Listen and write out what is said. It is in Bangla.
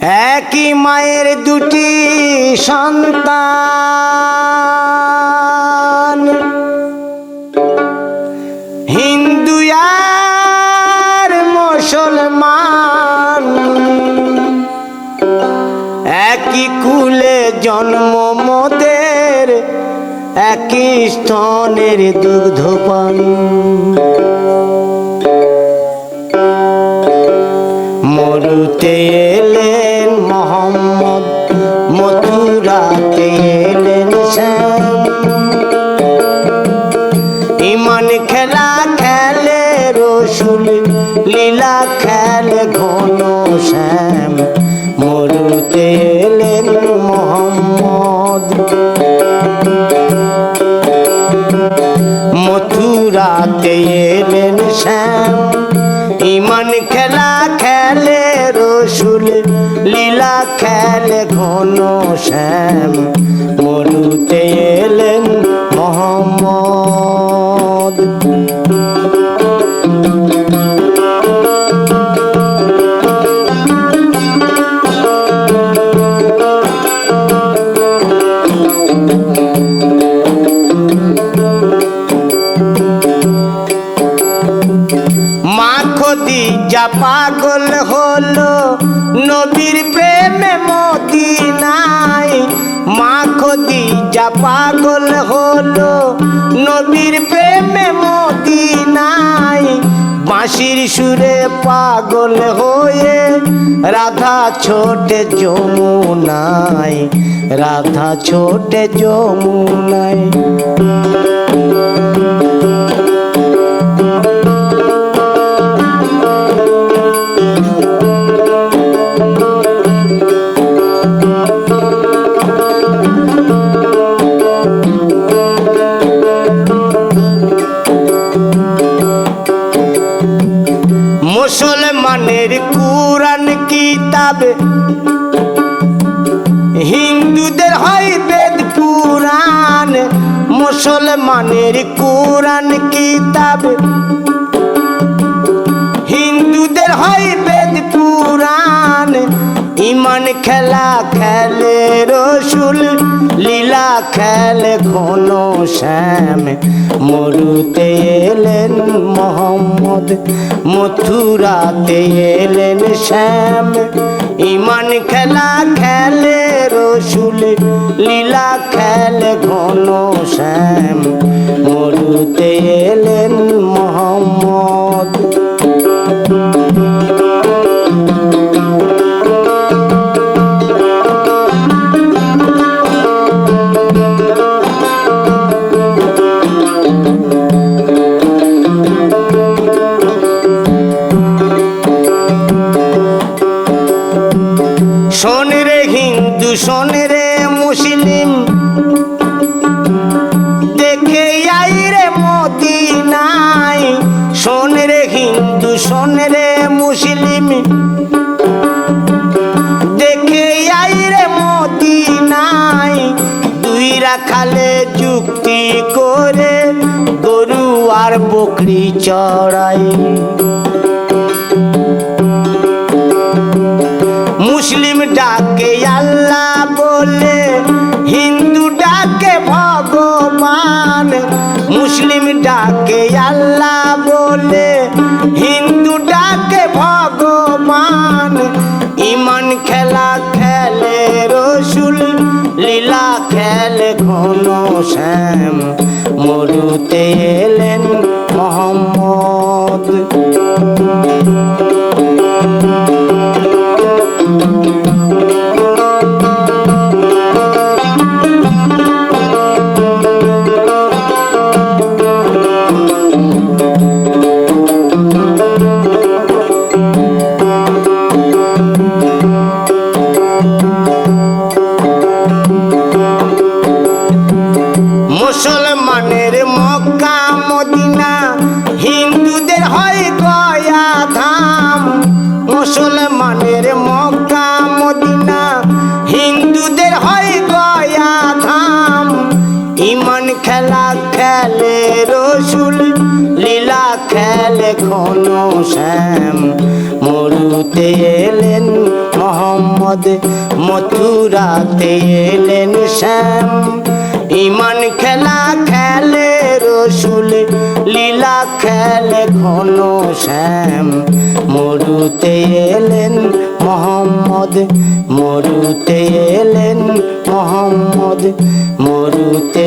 একই মায়ের দুটি সন্তান। হিন্দু আর মুসলমান, একই কুলে জন্ম মোদের, একই স্তনের দুগ্ধপান। মরুতে এলেন মোহাম্মদ মথুরাতে এলেন ইমান খেলা খেলে রসুল, লীলা খেলে ঘন শ্যাম। মরুতে এলেন মোহাম্মদ। মথুরাতে লীলা খেলে ঘন শ্যাম মরুতে এলেন মোহাম্মদ। মা মদিনায়। মা খদিজা পাগল হলো নবীর প্রেমে মদিনায়। বাঁশির সুরে পাগল হয়ে রাধা ছোটে যমুনায়। রাধা ছোটে যমুনায়। মুসলমানের কুরআন কিতাব। হিন্দুদের হয় বেদ পুরাণ মুসলমানের কুরআন কিতাব। হিন্দুদের হয় বেদ পুরাণ ইমান খেলা খেলে রসুল খেলে ঘন শ্যাম। মরুতে এলেন মোহাম্মদ, মথুরাতে এলেন শ্যাম। ইমান খেলা খেলে রসুল লীলা খেলে ঘন শ্যাম। মরুতে এলেন মোহাম্মদ। শোন রে মুসলিম। দেখে আই রে মতি নাই শোন রে হিন্দু, শোন রে মুসলিম। দেখে আই রে মতি নাই দুই রাখালে যুক্তি করে গরু আর বকরি চড়াই। মুসলিম ডাকে, আল্লাহ বলে, হিন্দু ডাকে, ভগবান। মুসলিম ডাকে, আল্লাহ বলে, হিন্দু ডাকে, ভগবান। ইমান খেলা খেলে রসুল, লীলা খেলে ঘন শ্যাম। মরুতে মুসলমানের ঘন শ্যাম। মরু মরুতে এলেন মোহাম্মদ, মথুরাতে এলেন শ্যাম। ইমান খেলা খেলে রসুল, লীলা খেলে ঘন শ্যাম। মরুতে এলেন মোহাম্মদ, মরুতে এলেন মোহাম্মদ, মরুতে